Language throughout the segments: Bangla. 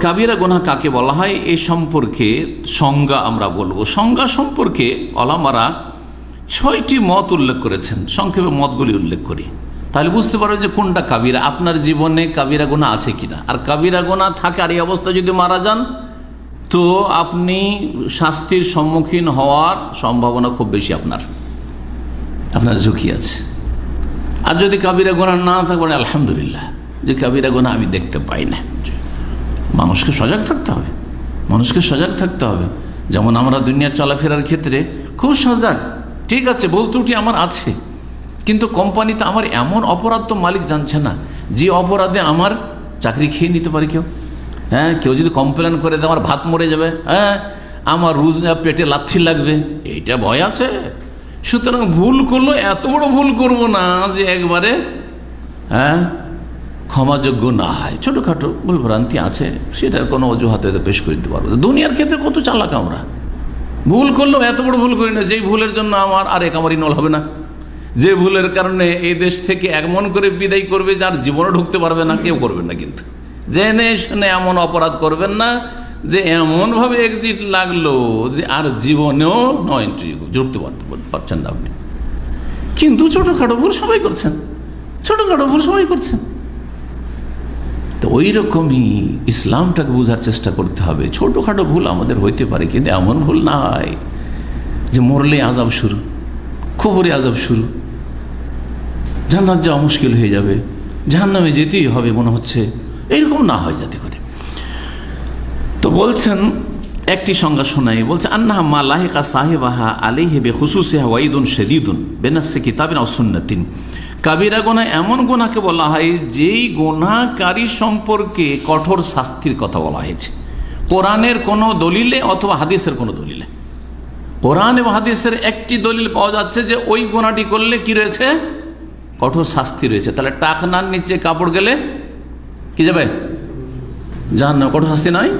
কাবিরা গোনা কাকে বলা হয়? এই সম্পর্কে সংজ্ঞা আমরা বলব। সংজ্ঞা সম্পর্কে অলামারা ছয়টি মত উল্লেখ করেছেন। সংক্ষেপে মতগুলি উল্লেখ করি। তাহলে বুঝতে পারবেন যে কোনটা কাবিরা? আপনার জীবনে কাবিরা গোনা আছে কিনা? আর কাবিরা গোনা থাকে আর এই অবস্থায় যদি মারা যান, তো আপনি শাস্তির সম্মুখীন হওয়ার সম্ভাবনা খুব বেশি আপনার। আপনার ঝুঁকি আছে। আর যদি কাবিরা গোনা না থাকবেন আলহামদুলিল্লাহ, যে কাবিরা গোনা আমি দেখতে পাই না। মানুষকে সজাগ থাকতে হবে। মানুষকে সজাগ থাকতে হবে। যেমন আমরা দুনিয়ার চলাফেরার ক্ষেত্রে খুব সজাগ। ঠিক আছে, ভুল ত্রুটি আমার আছে। কিন্তু কোম্পানিতে আমার এমন অপরাধ তো মালিক জানছে না। যে অপরাধে আমার চাকরি খেয়ে নিতে পারে কেউ। হ্যাঁ কেউ যদি কমপ্লেন করে দেয়, আমার ভাত মরে যাবে। হ্যাঁ আমার রুজ পেটে লাথি লাগবে। এইটা ভয় আছে। সুতরাং ভুল করল এত বড় ভুল করব না যে একবারে হ্যাঁ ক্ষমাযোগ্য না হয় ছোটোখাটো ভুলভ্রান্তি আছে, সেটার কোনো অজুহাতে পেশ করে দিতে পারব দুনিয়ার ক্ষেত্রে কত চালাক আমরা? ভুল করলেও এত বড় ভুল করি না, যেই ভুলের জন্য আমার আর এক আমার ইনল হবে না। যে ভুলের কারণে এই দেশ থেকে এমন করে বিদায় করবে, যার জীবনে ঢুকতে পারবে না, কেউ করবে না কিন্তু। জেনে শুনে এমন অপরাধ করবেন না, যে এমনভাবে এক্সিট লাগল যে আর জীবনেও নো এন্ট্রি ঢুকতে পারছেন না আপনি। কিন্তু ছোটোখাটো ভুল সবাই করছেন। ছোটোখাটো ভুল সবাই করছেন। তো ওই রকমই ইসলামটাকে বোঝার চেষ্টা করতে হবে। ছোটোখাটো ভুল আমাদের হইতে পারে, কিন্তু এমন ভুল না হয় যে মরলে আজাব শুরু খবরে আজাব শুরু। জান্নাত যাওয়া মুশকিল হয়ে যাবে, জাহান্নামে যেতেই হবে মনে হচ্ছে, এইরকম না হয় যাতে করে। তো বলছেন, একটি সংজ্ঞা শোনাই, বলছে, আন্নাহা মা লাহিকা সাহেবাহা আলিহে বে হুসুসেহা ওয়াইদুন শেদিদুন বেনাসে কিতাবিন অসুন্নতিন কাবিরা গোনা এমন গোনাকে বলা হয়, যেই গোনাকারী সম্পর্কে কঠোর শাস্তির কথা বলা হয়েছে। কোরআনের কোনো দলিলে অথবা হাদিসের কোনো দলিলে। কোরআন এবং হাদিসের একটি দলিল পাওয়া যাচ্ছে যে, ওই গোনাটি করলে কি রয়েছে? কঠোর শাস্তি রয়েছে। তাহলে টাকনার নিচে কাপড় গেলে কি যাবে? জান না কঠোর শাস্তি নয়।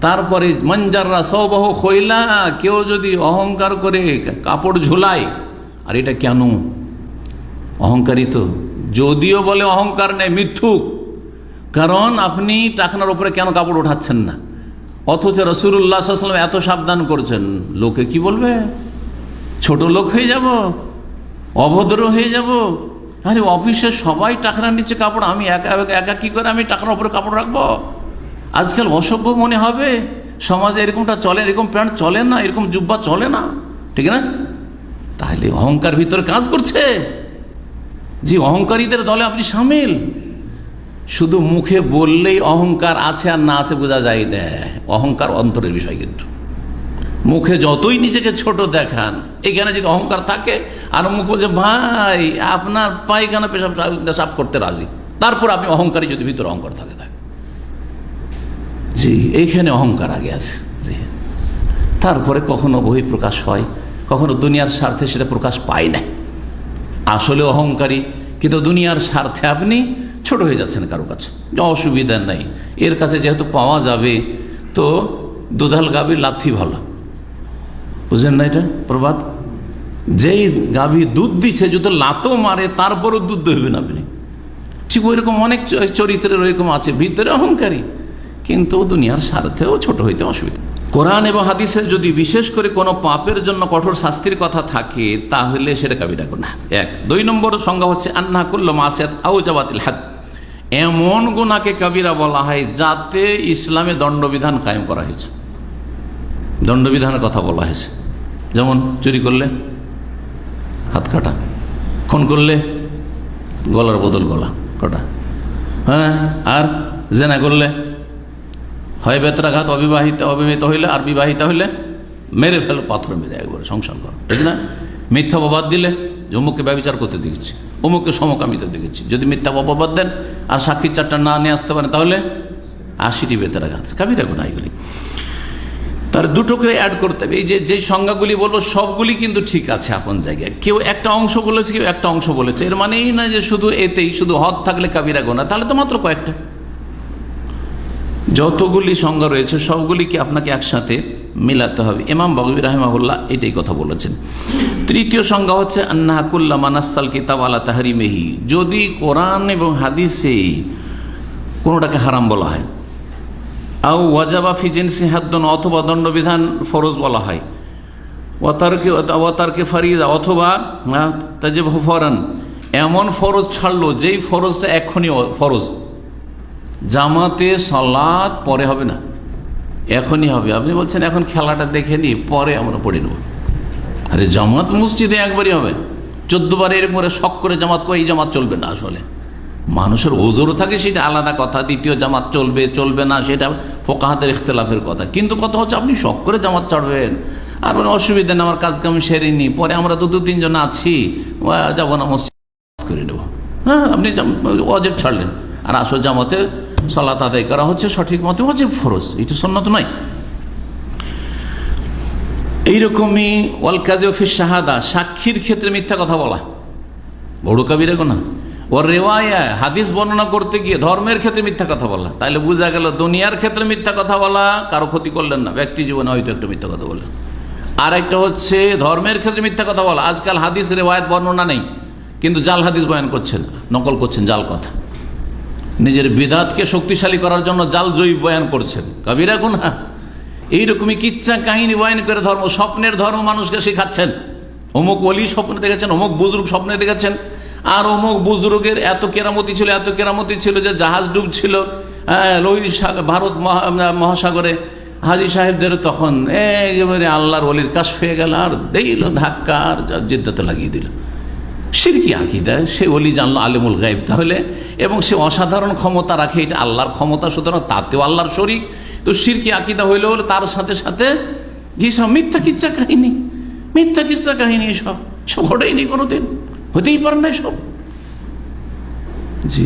তারপরে মঞ্জাররা সৌবহ খৈলা, কেউ যদি অহংকার করে কাপড় ঝুলায়, আর এটা কেন? অহংকারী তো যদিও বলে অহংকার নেই, মিথ্যুক। কারণ আপনি টাকনার উপরে কেন কাপড় ওঠাচ্ছেন না? অথচ রসুল্লাহ সাল্লাম এত সাবধান করছেন। লোকে কি বলবে? ছোট লোক হয়ে যাব, অভদ্র হয়ে যাব। আরে অফিসে সবাই টাকনার নিচে কাপড়, আমি একা একা কী করে আমি টাকার উপরে কাপড় রাখব? আজকাল অসভ্য মনে হবে। সমাজে এরকমটা চলে, এরকম প্যান্ট চলে না, এরকম জুব্বা চলে না। ঠিক না? তাহলে অহংকার ভিতরে কাজ করছে। যে অহংকারীদের দলে আপনি সামিল। শুধু মুখে বললেই অহংকার আছে আর না আছে বোঝা যায় না। অহংকার অন্তরের বিষয় কিন্তু। মুখে যতই নিজেকে ছোট দেখান, এখানে যদি অহংকার থাকে, আর মুখ বলছে, ভাই, আপনার পায়খানা পেশাব সাফ করতে রাজি। তারপর আপনি অহংকারী যদি ভিতরে অহংকার থাকে থাকে জি, এইখানে অহংকার আগে আছে। জি। তারপরে কখনো বহি প্রকাশ হয়, কখনো দুনিয়ার স্বার্থে সেটা প্রকাশ পায় না। আসলে অহংকারী, কিন্তু দুনিয়ার স্বার্থে আপনি ছোট হয়ে যাচ্ছেন কারও কাছে। অসুবিধা নাই। এর কাছে যেহেতু পাওয়া যাবে, তো দুধাল গাভী লাথি ভালো। বুঝলেন না এটা প্রবাদ? যেই গাভী দুধ দিচ্ছে যদি লাতো মারে, তারপরও দুধ দেবেন আপনি। ঠিক ওই রকম অনেক চরিত্রের ওইরকম আছে, ভিতরে অহংকারী, কিন্তু দুনিয়ার স্বার্থেও ছোট হইতে অসুবিধা। কোরআন এবং হাদিসের যদি বিশেষ করে কোনো পাপের জন্য কঠোর শাস্তির কথা থাকে, তাহলে সেটা কাবিরা গুণা এক। দুই নম্বর সংজ্ঞা হচ্ছে, আন্না কুল্ল মাসেদ আউজাবাতিল হাত এমন গুণাকে কাবিরা বলা হয় যাতে ইসলামে দণ্ডবিধান কায়েম করা হয়েছে। দণ্ডবিধানের কথা বলা হয়েছে। যেমন, চুরি করলে হাত কাটা, খুন করলে গলার বদল গলা কটা। হ্যাঁ? আর জেনা করলে হয় বেতরাঘাত, অবিবাহিত অবিবাহিত হইলে আর বিবাহিত হইলে মেরে ফেল, পাথর মেরে একবারে সংসার করো। ঠিক না? মিথ্যা অপবাদ দিলে যে অমুককে ব্যবচার করতে দেখেছি, অমুককে সমকামিতে দেখেছি। যদি মিথ্যা অপবাদ দেন আর সাক্ষী চারটা না নিয়ে আসতে পারেন, তাহলে আশিটি বেতরাঘাত। কাবিরা গুণা এগুলি। তার দুটোকে অ্যাড করতে হবে। এই যে যে সংজ্ঞাগুলি বলব, সবগুলি কিন্তু ঠিক আছে আপন জায়গায়। কেউ একটা অংশ বলেছে, কেউ একটা অংশ বলেছে। এর মানেই না যে শুধু এতেই, শুধু হদ থাকলে কাবিরা গোনা। তাহলে তো মাত্র কয়েকটা। যতগুলি সংজ্ঞা রয়েছে, সবগুলিকে আপনাকে একসাথে মিলাতে হবে। ইমাম বাবুবি রাহেমাহুল্লাহ এটাই কথা বলেছেন। তৃতীয় সংজ্ঞা হচ্ছে আন্নাহাকুল্লা মানাসাল কিতাব আলা তাহারিমেহি। যদি কোরআন এবং হাদিসে কোনোটাকে হারাম বলা হয় আউ ওয়াজাবা ফিজেন্সি হাদ্দন অথবা দণ্ডবিধান ফরজ বলা হয় ওয়াতারকে ওয়াতারকে ফারিদা অথবা তাজে ফরান এমন ফরজ ছাড়লো, যেই ফরজটা এখনই ফরজ। জামাতে সলাৎ পরে হবে না। এখনই হবে। আপনি বলছেন, এখন খেলাটা দেখে নিই, পরে আমরা পড়ে নেব। আরে জামাত মসজিদে একবারই হবে। চোদ্দবার এরকম করে শখ করে জামাত করে এই জামাত চলবে না আসলে। মানুষের ওজোরও থাকে, সেটা আলাদা কথা। দ্বিতীয় জামাত চলবে চলবে না, সেটা ফোকাহাতের ইখতলাফের কথা। কিন্তু কথা হচ্ছে, আপনি শখ করে জামাত চড়বেন আর মানে অসুবিধা নেই, আমার কাজ কাম সেরেনি, পরে আমরা তো দু, তিনজন আছি যাব না মসজিদ করে নেব। হ্যাঁ আপনি অজেব ছাড়লেন। আর আসল জামাতে সালাত আদায় করা হচ্ছে সঠিক মতে হচ্ছে ফরজ। এটা সন্ন্যত নয়। এইরকমই ওয়াল কাজে অফিস শাহাদা, সাক্ষীর ক্ষেত্রে মিথ্যা কথা বলা। বড় কাবিরা গোনা ওর রেওয়ায়া হাদিস বর্ণনা করতে গিয়ে ধর্মের ক্ষেত্রে মিথ্যা কথা বলা। তাহলে বোঝা গেল দুনিয়ার ক্ষেত্রে মিথ্যা কথা বলা, কারও ক্ষতি করলেন না। ব্যক্তি জীবনে হয়তো একটা মিথ্যা কথা বললেন। আর একটা হচ্ছে ধর্মের ক্ষেত্রে মিথ্যা কথা বলা। আজকাল হাদিস রেওয়ায়ত বর্ণনা নেই, কিন্তু জাল হাদিস বয়ান করছেন, নকল করছেন জাল কথা। নিজের বিদাতকে শক্তিশালী করার জন্য জাল জয়ী বয়ান করছেন। কবিরা গুনা। এইরকমই কিচ্ছা কাহিনী বয়ান করে ধর্ম, স্বপ্নের ধর্ম মানুষকে শেখাচ্ছেন। অমুক অলি স্বপ্নে দেখেছেন, অমুক বুজরুগ স্বপ্নে দেখেছেন। আর অমুক বুজরুগের এত কেরামতি ছিল, এত কেরামতি ছিল যে জাহাজ ডুবছিল। লোহিত সাগর ভারত মহাসাগরে। হাজি সাহেবদের তখন একেবারে আল্লাহর অলির কাশ পেয়ে গেল, আর দিল ধাক্কা, আর জিদ্দাতে লাগিয়ে দিল। সিরকি আকিদা, সে অলি জানলো আলিমুল গাইব তাহলে, এবং সে অসাধারণ ক্ষমতা রাখে, এটা আল্লাহর ক্ষমতা, সুতরাং তাতেও আল্লাহর শরিক। তো সিরকি আকিদা হইলে হলে তার সাথে সাথে সব মিথ্যা কিচ্ছা কাহিনী, মিথ্যা কিচ্ছা কাহিনী সব সব ঘটেইনি কোনোদিন, হতেই পারে না সব। জি।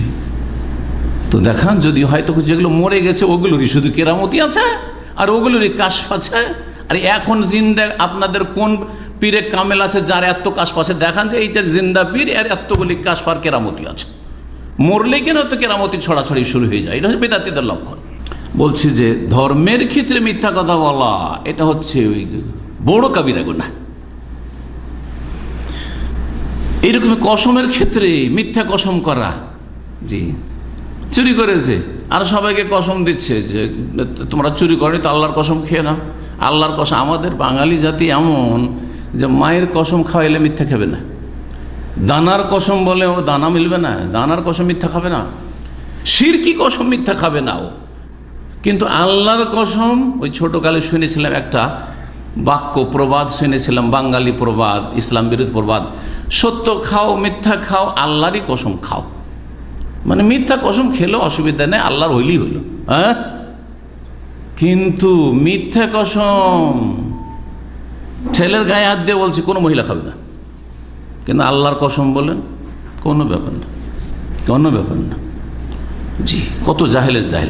তো দেখান, যদি হয়তো যেগুলো মরে গেছে, ওগুলোরই শুধু কেরামতি আছে, আর ওগুলোরই কাশ আছে, আর এখন জিন্দা আপনাদের কোন পীরে কামেল আছে, যার এত কাশ পাশে দেখান যে এইটার জিন্দা পীর, এর এতগুলি কাশপার কেরামতি আছে। মরলে কেন তো কেরামতি ছড়াছড়ি শুরু হয়ে যায়? এটা হচ্ছে বেদাতিদের লক্ষণ। বলছি যে ধর্মের ক্ষেত্রে মিথ্যা কথা বলা, এটা হচ্ছে ওই বড় কাবিরা গুণা এইরকম কসমের ক্ষেত্রে মিথ্যা কসম করা, জি। চুরি করেছে, আর সবাইকে কসম দিচ্ছে যে তোমরা চুরি করে তো আল্লাহর কসম খেয়ে নাও। আল্লাহর কসম, আমাদের বাঙালি জাতি এমন যে মায়ের কসম খাওয়াইলে মিথ্যা খাবে না। দানার কসম বলে ও দানা মিলবে না, দানার কসম মিথ্যা খাবে না। সিরকি কসম মিথ্যা খাবে না ও। কিন্তু আল্লাহর কসম, ওই ছোটকালে শুনেছিলাম একটা বাক্য, প্রবাদ শুনেছিলাম, বাঙালি প্রবাদ, ইসলাম বিরোধী প্রবাদ। সত্য খাও, মিথ্যা খাও, আল্লাহরই কসম খাও। মানে মিথ্যা কসম খেলেও অসুবিধা নেই, আল্লাহর হইলেই হইল। হ্যাঁ? কিন্তু মিথ্যা কসম ছেলের গায়ে হাত দিয়ে বলছে, কোনো মহিলা খাবে না। কিন্তু আল্লাহর কসম বলেন, কোনো ব্যাপার না, কোনো ব্যাপার না। জি, কত জাহেলের জাহেল।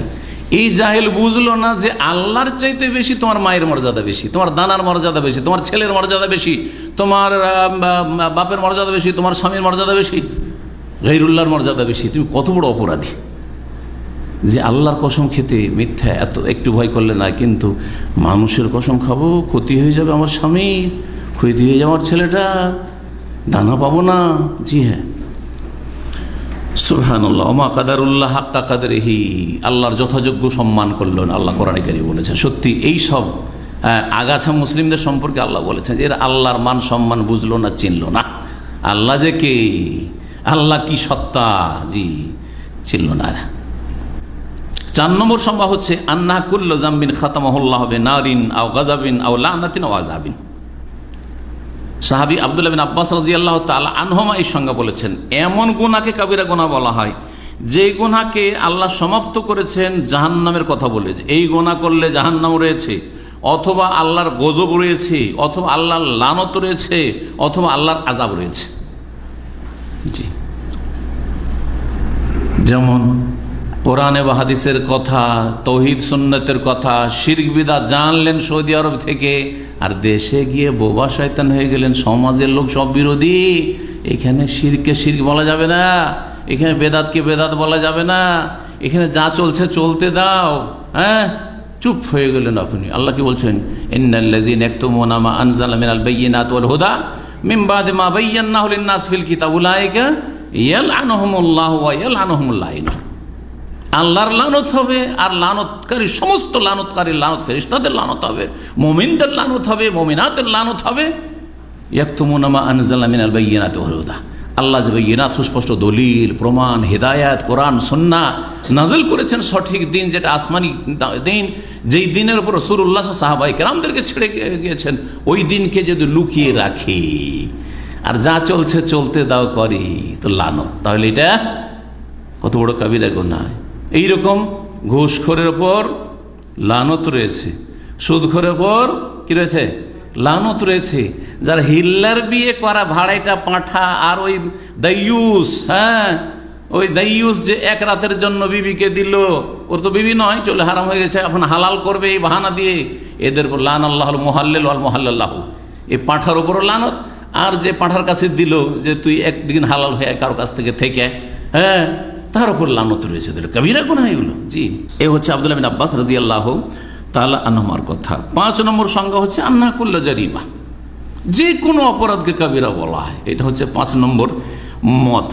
এই জাহেল বুঝলো না যে আল্লাহর চাইতে বেশি তোমার মায়ের মর্যাদা বেশি, তোমার দানার মর্যাদা বেশি, তোমার ছেলের মর্যাদা বেশি, তোমার বাপের মর্যাদা বেশি, তোমার স্বামীর মর্যাদা বেশি গহিরুল্লাহর মর্যাদা বেশি। তুমি কত বড় অপরাধী। যে আল্লাহর কসম খেতে মিথ্যা, এত একটু ভয় করলে না, কিন্তু মানুষের কসম খাব, ক্ষতি হয়ে যাবে আমার স্বামী, ক্ষতি হয়ে যাবে আমার ছেলেটা, দানা পাবো না। জি হ্যাঁ। সুহানুল্লাহ অমা কাদারুল্লাহ হাক্কা কাদারেহি। আল্লাহর যথাযোগ্য সম্মান করলেন আল্লাহ কোরআনিকারী বলেছেন। সত্যি, এই সব আগাছা মুসলিমদের সম্পর্কে আল্লাহ বলেছেন যে এরা আল্লাহর মান সম্মান বুঝলো না, চিনলো না। আল্লাহ যে কে? আল্লাহ কি সত্তা? জি, চিনল না চার নম্বর সম্ভব হচ্ছে, আন্না কুল্ল জাম্বিন খাতামহল্লা হবে নারিন আও গাজাবিন আও লানাতিন ও আজাবিন সাহাবি আবদুল্লাহ বিন আব্বাস রাজি আল্লাহ তালা আনহমা এই সংজ্ঞা বলেছেন, এমন গুণাকে কাবিরা গোনা বলা হয়, যে গুণাকে আল্লাহ সমাপ্ত করেছেন জাহান্নামের কথা বলে। এই গোনা করলে জাহান্নাম রয়েছে, অথবা আল্লাহর গজব রয়েছে, অথবা আল্লাহর লানত রয়েছে, অথবা আল্লাহর আজাব রয়েছে। জি। যেমন কোরআনে বা হাদিসের কথা, তৌহিদ, সুন্নতের কথা, শির্ক বিদা জানলেন সৌদি আরব থেকে, আর দেশে গিয়ে বোবা শয়তান হয়ে গেলেন, সমাজের লোক সব বিরোধী। এখানে শিরকে শির্ক বলা যাবে না, এখানে বেদাতকে বেদাত বলা যাবে না, এখানে যা চলছে চলতে দাও হ্যাঁ? চুপ হয়ে গেলেন আপনি। আল্লাহ কি বলছেন ইন্নাল্লাযীন ইয়াকতুমুনা মা আনজালা মিনাল বায়্যিনাতি ওয়াল হুদা, মিন বাদি মা বায়্যানাহু লিন-নাস ফিল কিতাব, উলাইকা ইয়ালআনুহুমুল্লাহু ওয়া ইয়ালআনুহুমুল লাইন। আল্লাহর লানত হবে, আর লানতকারী সমস্ত লানতকারী লানত ফেরিস্তাদের লানত হবে, মোমিনদের লানত হবে, মোমিনাতের লানত হবে। ইয়াকুমুনামা আনজাল্লামিন আল বাইনাত হরুদা আল্লাহ যে সুস্পষ্ট দলিল, প্রমাণ, হেদায়াত, কোরআন সন্না নাজল করেছেন সঠিক দিন, যেটা আসমানি দিন, যেই দিনের উপর সুরুল্লাহ সাহাবাই কেরামদেরকে ছেড়ে গিয়েছেন, ওই দিনকে যদি লুকিয়ে রাখি, আর যা চলছে চলতে দাও করি, তো লানো তাহলে এটা কত বড় কাবিরা গোনায় এইরকম ঘুষখোরের ওপর লানত রয়েছে, সুদখোরের ওপর কি রয়েছে? লানত রয়েছে। যার হিল্লার বিয়ে করা ভাড়াইটা পাঁঠা আর ওই দাইয়ুস হ্যাঁ? ওই দাইয়ুস যে এক রাতের জন্য বিবিকে দিল, ওর তো বিবি নয়, চলে হারাম হয়ে গেছে, এখন হালাল করবে এই বাহানা দিয়ে। এদের উপর লান আল্লাহ মোহাল্লেল আল মোহাল্লাহ এই পাঁঠার ওপরও লানত, আর যে পাঁঠার কাছে দিল যে তুই একদিন হালাল হয়ে কারও কাছ থেকে থেকে হ্যাঁ? তার উপর লানত রয়েছে তাহলে কবিরা গুণা এগুলো। জি। এ হচ্ছে আবদুল্লাহ বিন আব্বাস রাজি আল্লাহ তাহলে আনহমার কথা। পাঁচ নম্বর সংজ্ঞা হচ্ছে আন্না কুল্লা জারিমা। যে কোনো অপরাধকে কবিরা বলা হয়। এটা হচ্ছে পাঁচ নম্বর মত।